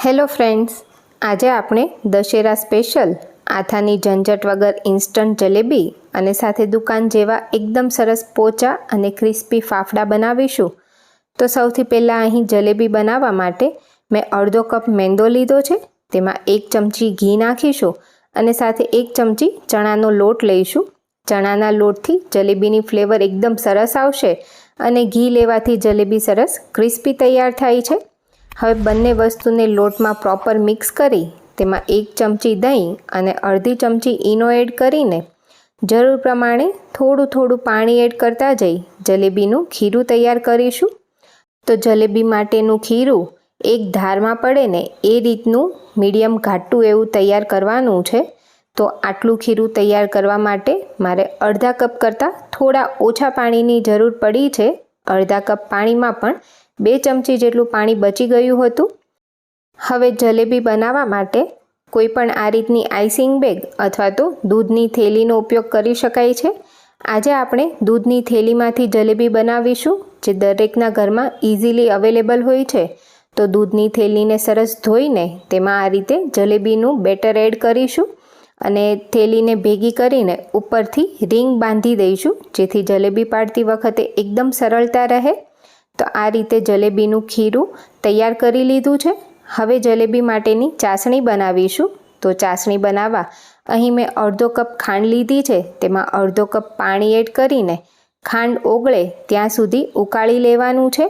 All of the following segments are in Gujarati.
હેલો ફ્રેન્ડ્સ, આજે આપણે દશેરા સ્પેશિયલ, આથાની ઝંઝટ વગર ઇન્સ્ટન્ટ જલેબી અને સાથે દુકાન જેવા એકદમ સરસ પોચા અને ક્રિસ્પી ફાફડા બનાવીશું. તો સૌથી પહેલાં અહીં જલેબી બનાવવા માટે મેં અડધો કપ મેંદો લીધો છે, તેમાં એક ચમચી ઘી નાખીશું અને સાથે એક ચમચી ચણાનો લોટ લઈશું. ચણાના લોટથી જલેબીની ફ્લેવર એકદમ સરસ આવશે અને ઘી લેવાથી જલેબી સરસ ક્રિસ્પી તૈયાર થાય છે. હવે બંને વસ્તુને લોટમાં પ્રોપર મિક્સ કરી, તેમાં એક ચમચી દહીં અને અડધી ચમચી ઈનો એડ કરીને, જરૂર પ્રમાણે થોડું થોડું પાણી એડ કરતા જઈ, જલેબીનું ખીરું તૈયાર કરીશું. તો જલેબી માટેનું ખીરું એક ધારમાં પડે ને એ રીતનું મીડિયમ ઘાટું એવું તૈયાર કરવાનું છે. તો આટલું ખીરું તૈયાર કરવા માટે મારે અડધા કપ કરતાં થોડા ઓછા પાણીની જરૂર પડી છે. અડધા કપ પાણીમાં પણ બે ચમચી જેટલું પાણી બચી ગયું હતું. હવે જલેબી બનાવવા માટે કોઈ પણ આ રીતની આઈસિંગ બેગ અથવા તો દૂધની થેલીનો ઉપયોગ કરી શકાય છે. આજે આપણે દૂધની થેલીમાંથી જલેબી બનાવીશું, જે દરેકના ઘરમાં ઇઝીલી અવેલેબલ હોય છે. તો દૂધની થેલીને સરસ ધોઈને તેમાં આ રીતે જલેબીનું બેટર એડ કરીશું અને થેલીને ભેગી કરીને ઉપરથી રિંગ બાંધી દઈશું, જેથી જલેબી પાડતી વખતે એકદમ સરળતા રહે. તો આ રીતે જલેબીનું ખીરું તૈયાર કરી લીધું છે. હવે જલેબી માટેની ચાસણી બનાવીશું. તો ચાસણી બનાવવા અહીં મેં અડધો કપ ખાંડ લીધી છે. તેમાં અડધો કપ પાણી એડ કરીને ખાંડ ઓગળે ત્યાં સુધી ઉકાળી લેવાનું છે.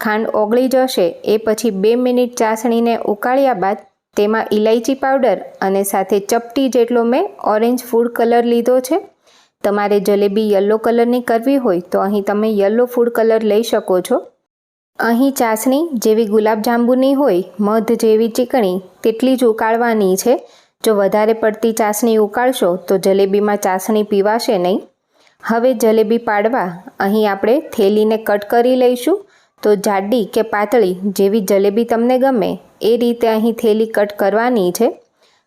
ખાંડ ઓગળી જશે એ પછી બે મિનિટ ચાસણીને ઉકાળ્યા બાદ તેમાં ઇલાયચી પાવડર અને સાથે ચપટી જેટલો મેં ઓરેન્જ ફૂડ કલર લીધો છે. તમારે જલેબી યલો કલરની કરવી હોય તો અહીં તમે યલો ફૂડ કલર લઈ શકો છો. અહીં ચાસણી જેવી ગુલાબજાંબુની હોય, મધ જેવી ચીકણી તેટલી જ ઉકાળવાની છે. જો વધારે પડતી ચાસણી ઉકાળશો તો જલેબીમાં ચાસણી પીવાશે નહીં. હવે જલેબી પાડવા, અહીં આપણે થેલીને કટ કરી લઈશું. તો જાડી કે પાતળી જેવી જલેબી તમને ગમે, એ રીતે અહીં થેલી કટ કરવાની છે.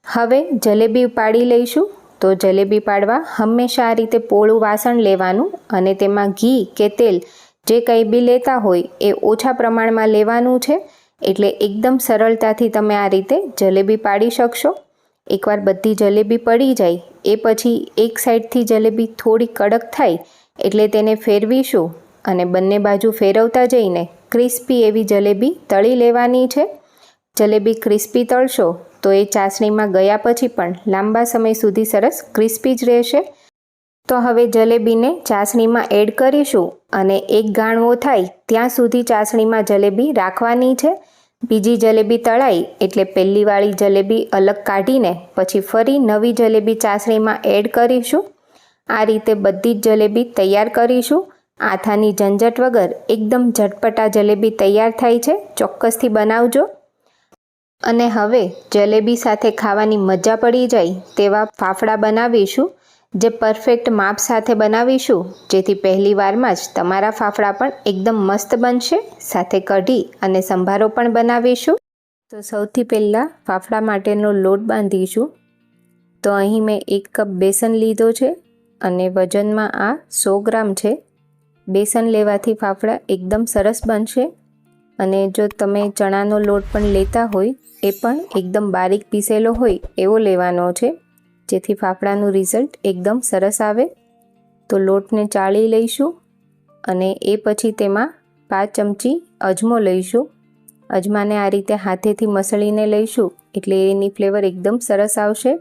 હવે જલેબી પાડી લઈશું. તો જલેબી પાડવા હંમેશા આ રીતે પોળું વાસણ લેવાનું અને તેમાં ઘી કે તેલ જે કંઈ બી લેતા હોય એ ઓછા પ્રમાણમાં લેવાનું છે. એટલે એકદમ સરળતાથી તમે આ રીતે જલેબી પાડી શકશો. એકવાર બધી જલેબી પડી જાય, એ પછી એક સાઈડથી જલેબી થોડી કડક થાય એટલે તેને ફેરવીશું અને બંને બાજુ ફેરવતા જઈને ક્રિસ્પી એવી જલેબી તળી લેવાની છે. જલેબી ક્રિસ્પી તળશો તો એ ચાસણીમાં ગયા પછી પણ લાંબા સમય સુધી સરસ ક્રિસ્પી જ રહેશે. તો હવે જલેબીને ચાસણીમાં એડ કરીશું અને એક ગાણવો થાય ત્યાં સુધી ચાસણીમાં જલેબી રાખવાની છે. બીજી જલેબી તળાઈ એટલે પહેલીવાળી જલેબી અલગ કાઢીને પછી ફરી નવી જલેબી ચાસણીમાં એડ કરીશું. આ રીતે બધી જ જલેબી તૈયાર કરીશું. આથાની ઝંઝટ વગર એકદમ ઝટપટા જલેબી તૈયાર થાય છે. ચોક્કસથી બનાવજો. અને હવે જલેબી સાથે ખાવાની મજા પડી જાય તેવા ફાફડા બનાવીશું, જે પરફેક્ટ માપ સાથે બનાવીશું, જેથી પહેલી વારમાં જ તમારા ફાફડા પણ એકદમ મસ્ત બનશે. સાથે કઢી અને સંભારો પણ બનાવીશું. તો સૌથી પહેલાં ફાફડા માટેનો લોટ બાંધીશું. તો અહીં મેં એક કપ બેસન લીધો છે અને વજનમાં આ સો ગ્રામ છે. બેસન લેવાથી ફાફડા એકદમ સરસ બનશે. અને જો તમે ચણાનો લોટ પણ લેતા હોય, એ પણ એકદમ બારીક પીસેલો હોય એવો લેવાનો છે, જેથી ફાફડાનું રિઝલ્ટ એકદમ સરસ આવે. તો લોટને ચાળી લઈશું અને એ પછી તેમાં પાંચ ચમચી અજમો લઈશું. અજમાને આ રીતે હાથેથી મસળીને લઈશું, એટલે એની ફ્લેવર એકદમ સરસ આવશે.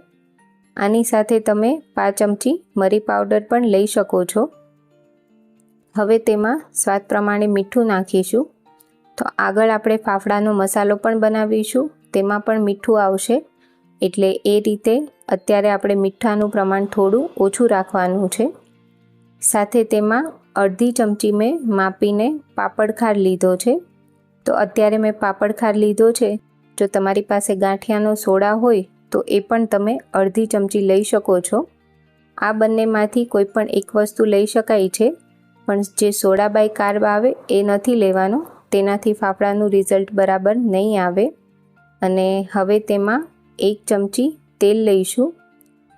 આની સાથે તમે પાંચ ચમચી મરી પાવડર પણ લઈ શકો છો. હવે તેમાં સ્વાદ પ્રમાણે મીઠું નાખીશું. તો આગળ આપણે ફાફડાનો મસાલો પણ બનાવીશું. તેમાં પણ મીઠું આવશે. એટલે એ રીતે અત્યારે આપણે મીઠાનું પ્રમાણ થોડું ઓછું રાખવાનું છે. સાથે તેમાં અડધી ચમચી મેં માપીને પાપડખાર લીધો છે. તો અત્યારે મેં પાપડખાર લીધો છે. જો તમારી પાસે ગાંઠિયાનો સોડા હોય, તો એ પણ તમે અડધી ચમચી લઈ શકો છો. આ બંનેમાંથી કોઈ પણ એક વસ્તુ લઈ શકાય છે. પણ જે સોડા બાય કાર્બ આવે, એ નથી લેવાનો. તેનાથી ફાફડાનું રિઝલ્ટ બરાબર નહીં આવે. અને હવે તેમાં એક ચમચી તેલ લઈશું.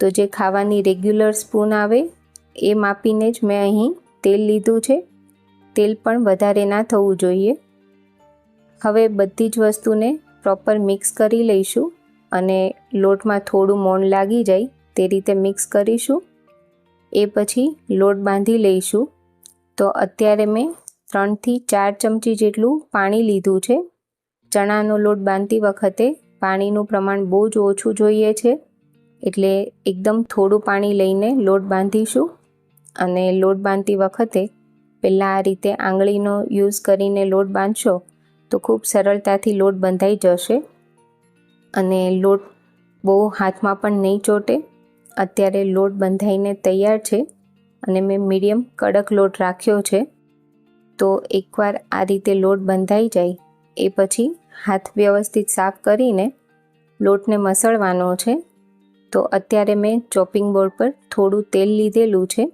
તો જે ખાવાની રેગ્યુલર સ્પૂન આવે, એ માપીને જ મેં અહીં તેલ લીધું છે. તેલ પણ વધારે ના થવું જોઈએ. હવે બધી જ વસ્તુને પ્રોપર મિક્સ કરી લઈશું અને લોટમાં થોડું મોણ લાગી જાય તે રીતે મિક્સ કરીશું. એ પછી લોટ બાંધી લઈશું. તો અત્યારે મેં ત્રણથી ચાર ચમચી જેટલું પાણી લીધું છે. ચણાનો લોટ બાંધતી વખતે પાણીનું પ્રમાણ બહુ જ ઓછું જોઈએ છે. એટલે એકદમ થોડું પાણી લઈને લોટ બાંધીશું. અને લોટ બાંધતી વખતે પહેલાં આ રીતે આંગળીનો યુઝ કરીને લોટ બાંધશો તો ખૂબ સરળતાથી લોટ બંધાઈ જશે. અને લોટ બહુ હાથમાં પણ નહીં ચોટે. અત્યારે લોટ બંધાઈને તૈયાર છે. અને મેં મીડિયમ કડક લોટ રાખ્યો છે. તો એકવાર આ રીતે લોટ બંધાઈ જાય, એ પછી હાથ વ્યવસ્થિત સાફ કરીને લોટને મસળવાનો છે. તો અત્યારે મેં ચોપિંગ બોર્ડ પર થોડું તેલ લીધેલું છે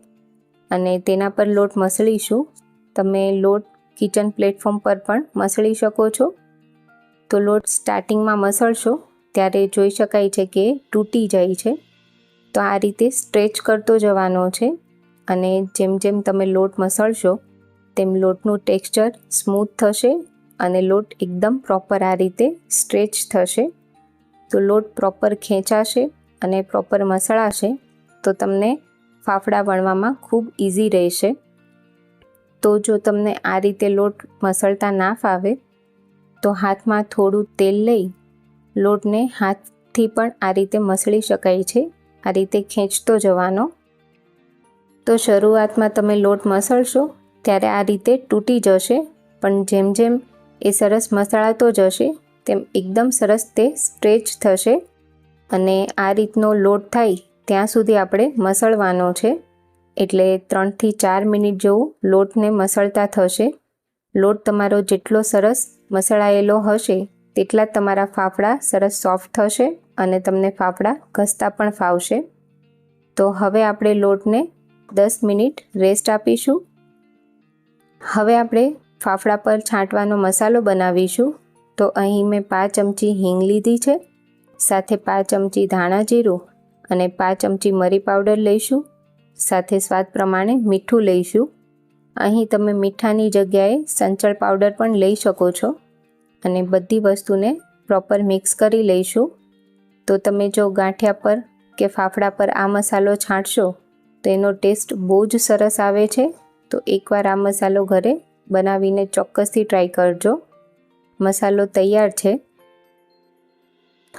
અને તેના પર લોટ મસળીશું. તમે લોટ કિચન પ્લેટફોર્મ પર પણ મસળી શકો છો. તો લોટ સ્ટાર્ટિંગમાં મસળશો, ત્યારે જોઈ શકાય છે કે તૂટી જાય છે. તો આ રીતે સ્ટ્રેચ કરતો જવાનો છે અને જેમ જેમ તમે લોટ મસળશો તેમ લોટનું ટેક્સચર સ્મૂથ થશે અને લોટ એકદમ પ્રોપર આ રીતે સ્ટ્રેચ થશે. તો લોટ પ્રોપર ખેંચાશે અને પ્રોપર મસળાશે તો તમને ફાફડા વણવામાં ખૂબ ઇઝી રહેશે. તો જો તમને આ રીતે લોટ મસળતા ના ફાવે તો હાથમાં થોડું તેલ લઈ લોટને હાથથી પણ આ રીતે મસળી શકાય છે. આ રીતે ખેંચતો જવાનો. તો શરૂઆતમાં તમે લોટ મસળશો ત્યારે આ રીતે તૂટી જશે. પણ જેમ જેમ એ સરસ મસળાતો જશે, તેમ એકદમ સરસ તે સ્ટ્રેચ થશે. અને આ રીતનો લોટ થાય, ત્યાં સુધી આપણે મસળવાનો છે. એટલે ત્રણથી ચાર મિનિટ જેવું લોટને મસળતા થશે. લોટ તમારો જેટલો સરસ મસળાયેલો હશે, તેટલા તમારા ફાફડા સરસ સોફ્ટ થશે અને તમને ફાફડા ઘસતા પણ ફાવશે. તો હવે આપણે લોટને દસ મિનિટ રેસ્ટ આપીશું. હવે આપણે ફાફડા પર છાંટવાનો મસાલો બનાવીશું. તો અહીં મેં પાંચ ચમચી હિંગ લીધી છે. સાથે પાંચ ચમચી ધાણા જીરું અને પાંચ ચમચી મરી પાવડર લઈશું. સાથે સ્વાદ પ્રમાણે મીઠું લઈશું. અહીં તમે મીઠાની જગ્યાએ સંચળ પાવડર પણ લઈ શકો છો અને બધી વસ્તુને પ્રોપર મિક્સ કરી લઈશું. તો તમે જો ગાંઠિયા પર કે ફાફડા પર આ મસાલો છાંટશો, તો એનો ટેસ્ટ બહુ જ સરસ આવે છે. તો એકવાર આ મસાલો ઘરે બનાવીને ચોક્કસથી ટ્રાય કરજો. મસાલો તૈયાર છે.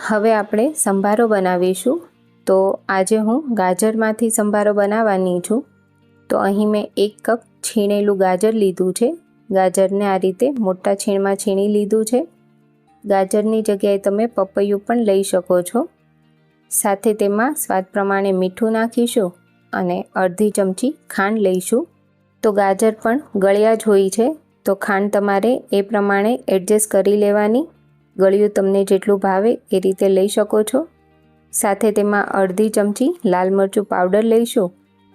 હવે આપણે સંભારો બનાવીશું. તો આજે હું ગાજરમાંથી સંભારો બનાવવાની છું. તો અહીં મેં એક કપ છીણેલું ગાજર લીધું છે. ગાજરને આ રીતે મોટા છીણમાં છીણી લીધું છે. ગાજરની જગ્યાએ તમે પપૈયું પણ લઈ શકો છો. સાથે તેમાં સ્વાદ પ્રમાણે મીઠું નાખીશું અને અડધી ચમચી ખાંડ લઈશું. તો ગાજર પણ ગળ્યા જ હોય છે. તો ખાંડ તમારે એ પ્રમાણે એડજસ્ટ કરી લેવાની. ગળ્યું તમને જેટલું ભાવે એ રીતે લઈ શકો છો. સાથે તેમાં અડધી ચમચી લાલ મરચું પાવડર લઈશું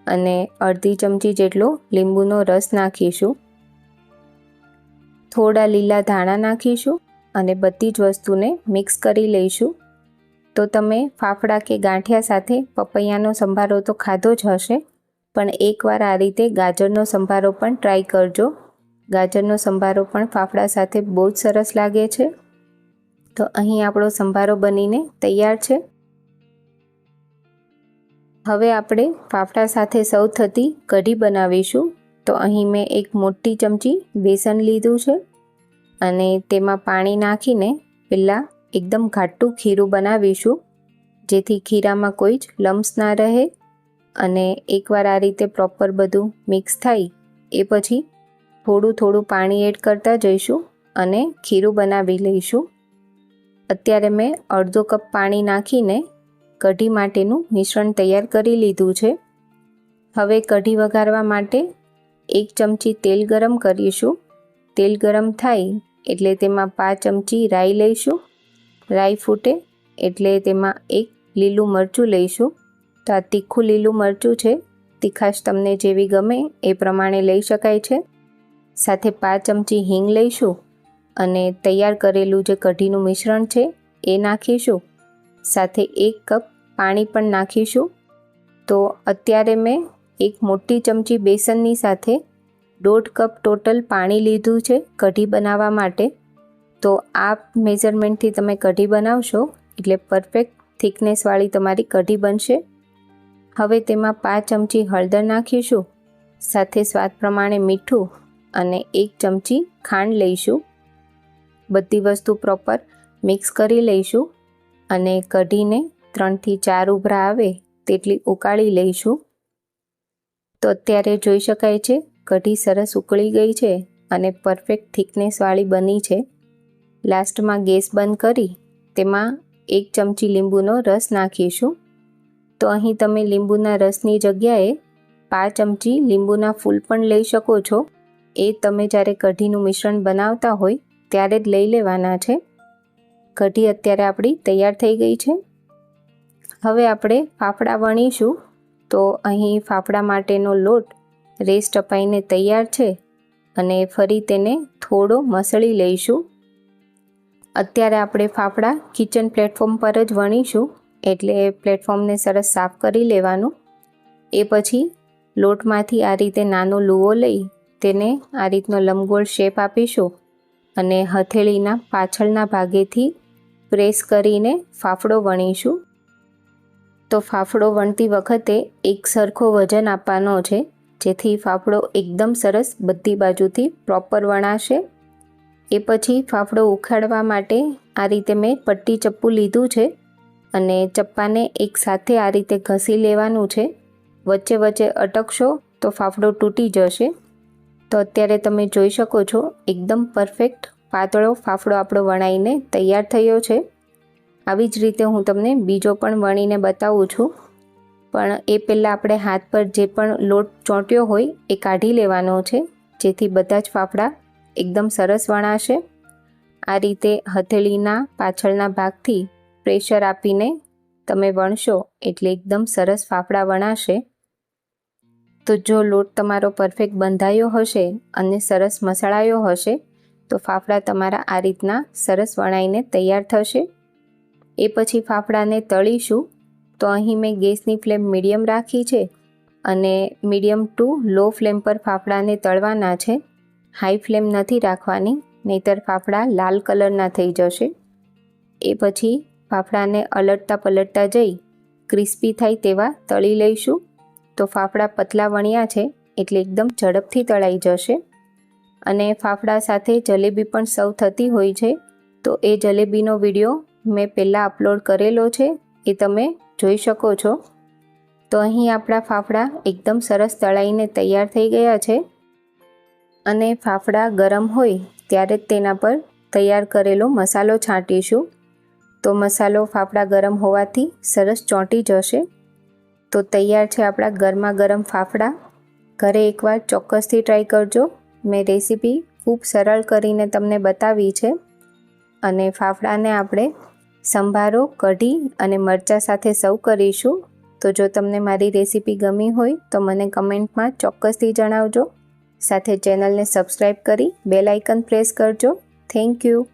અને અડધી ચમચી જેટલો લીંબુનો રસ નાખીશું. થોડા લીલા ધાણા નાખીશું અને બધી જ વસ્તુને મિક્સ કરી લઈશું. તો તમે ફાફડા કે ગાંઠિયા સાથે પપૈયાનો સંભારો તો ખાધો જ હશે. પણ એકવાર આ રીતે ગાજરનો સંભારો પણ ટ્રાય કરજો. ગાજરનો સંભારો પણ ફાફડા સાથે બહુ જ સરસ લાગે છે. તો અહીં આપણો સંભારો બનીને તૈયાર છે. હવે આપણે ફાફડા સાથે સૌ થતી કઢી બનાવીશું. તો અહીં મેં એક મોટી ચમચી બેસન લીધું છે. અને તેમાં પાણી નાખીને પહેલાં એકદમ ઘાટું ખીરું બનાવીશું, જેથી ખીરામાં કોઈ જ લમ્સ ના રહે. અને એકવાર આ રીતે પ્રોપર બધું મિક્સ થાય, એ પછી થોડું થોડું પાણી એડ કરતા જઈશું અને ખીરું બનાવી લઈશું. અત્યારે મેં અડધો કપ પાણી નાખીને કઢી માટેનું મિશ્રણ તૈયાર કરી લીધું છે. હવે કઢી વઘારવા માટે એક ચમચી તેલ ગરમ કરીશું. તેલ ગરમ થાય એટલે તેમાં પાંચ ચમચી રાઈ લઈશું. રાઈ ફૂટે એટલે તેમાં એક લીલું મરચું લઈશું. તો આ તીખું લીલું મરચું છે. તીખાશ તમને જેવી ગમે એ પ્રમાણે લઈ શકાય છે. સાથે પાંચ ચમચી હિંગ લઈશું અને તૈયાર કરેલું જે કઢીનું મિશ્રણ છે એ નાખીશું. સાથે એક કપ પાણી પણ નાખીશું. તો અત્યારે મેં એક મોટી ચમચી બેસનની સાથે દોઢ કપ ટોટલ પાણી લીધું છે કઢી બનાવવા માટે. તો આ મેઝરમેન્ટથી તમે કઢી બનાવશો એટલે પરફેક્ટ થિકનેસવાળી તમારી કઢી બનશે. હવે તેમાં પાંચ ચમચી હળદર નાખીશું, સાથે સ્વાદ પ્રમાણે મીઠું અને એક ચમચી ખાંડ લઈશું. બધી વસ્તુ પ્રોપર મિક્સ કરી લઈશું અને કઢીને ત્રણથી ચાર ઉભરા આવે તેટલી ઉકાળી લઈશું. તો અત્યારે જોઈ શકાય છે, કઢી સરસ ઉકળી ગઈ છે અને પરફેક્ટ થિકનેસવાળી બની છે. લાસ્ટમાં ગેસ બંધ કરી તેમાં એક ચમચી લીંબુનો રસ નાખીશું. તો અહીં તમે લીંબુના રસની જગ્યાએ પાંચ ચમચી લીંબુના ફૂલ પણ લઈ શકો છો. એ તમે જ્યારે કઢીનું મિશ્રણ બનાવતા હોય ત્યારે જ લઈ લેવાના છે. કઢી અત્યારે આપણી તૈયાર થઈ ગઈ છે. હવે આપણે ફાફડા વણીશું. તો અહીં ફાફડા માટેનો લોટ રેસ્ટ અપાઈને તૈયાર છે અને ફરી તેને થોડો મસળી લઈશું. અત્યારે આપણે ફાફડા કિચન પ્લેટફોર્મ પર જ વણીશું. એટલે પ્લેટફોર્મને સરસ સાફ કરી લેવાનું. એ પછી લોટમાંથી આ રીતે નાનો લૂવો લઈ તેને આ રીતનો લંબગોળ શેપ આપીશું અને હથેળીના પાછળના ભાગેથી પ્રેસ કરીને ફાફડો વણીશું. તો ફાફડો વણતી વખતે એક સરખો વજન આપવાનો છે, જેથી ફાફડો એકદમ સરસ બધી બાજુથી પ્રોપર વણાશે. એ પછી ફાફડો ઉખાડવા માટે આ રીતે મેં પટ્ટી ચપ્પુ લીધું છે. અને ચપ્પાને એકસાથે આ રીતે ઘસી લેવાનું છે. વચ્ચે વચ્ચે અટકશો તો ફાફડો તૂટી જશે. તો અત્યારે તમે જોઈ શકો છો, એકદમ પરફેક્ટ પાતળો ફાફડો આપણો વણાઈને તૈયાર થયો છે. આવી જ રીતે હું તમને બીજો પણ વણીને બતાવું છું. પણ એ પહેલાં આપણે હાથ પર જે પણ લોટ ચોંટ્યો હોય એ કાઢી લેવાનો છે. જેથી બધા જ ફાફડા એકદમ સરસ વણાશે. આ રીતે હથેળીના પાછળના ભાગથી પ્રેશર આપીને તમે વણશો એટલે એકદમ સરસ ફાફડા વણાશે. તો જો લોટ તમારો પરફેક્ટ બંધાયો હશે અને સરસ મસળાયો હશે, તો ફાફડા તમારા આ રીતના સરસ વણાઈને તૈયાર થશે. એ પછી ફાફડાને તળીશું. તો અહીં મેં ગેસની ફ્લેમ મીડિયમ રાખી છે અને મીડિયમ ટુ લો ફ્લેમ પર ફાફડાને તળવાના છે. હાઈ ફ્લેમ નથી રાખવાની, નહીતર ફાફડા લાલ કલરના થઈ જશે. એ પછી ફાફડાને અલટતા પલટતા જઈ ક્રિસ્પી થાય તેવા તળી લઈશું. તો ફાફડા પતલા વણ્યા છે એટલે એકદમ ઝડપથી તળાઈ જશે. અને ફાફડા સાથે જલેબી પણ સર્વ થતી હોય છે. તો એ જલેબીનો વીડિયો મેં પહેલાં અપલોડ કરેલો છે, એ તમે જોઈ શકો છો. તો અહીં આપણા ફાફડા એકદમ સરસ તળાઈને તૈયાર થઈ ગયા છે. અને ફાફડા ગરમ હોય ત્યારે જ તેના પર તૈયાર કરેલો મસાલો છાંટીશું. તો મસાલો ફાફડા ગરમ હોવાથી સરસ ચોંટી જશે. તો તૈયાર છે આપણા ગરમા ગરમ ફાફડા. ઘરે એકવાર ચોક્કસથી ટ્રાય કરજો. મેં રેસીપી ખૂબ સરળ કરીને તમને બતાવી છે. અને ફાફડાને આપણે સંભારો, કઢી અને મરચાં સાથે સર્વ કરીશું. તો જો તમને મારી રેસીપી ગમી હોય તો મને કમેન્ટમાં ચોક્કસથી જણાવજો. સાથે ચેનલને સબસ્ક્રાઈબ કરી બેલ આઇકન પ્રેસ કરજો. Thank you.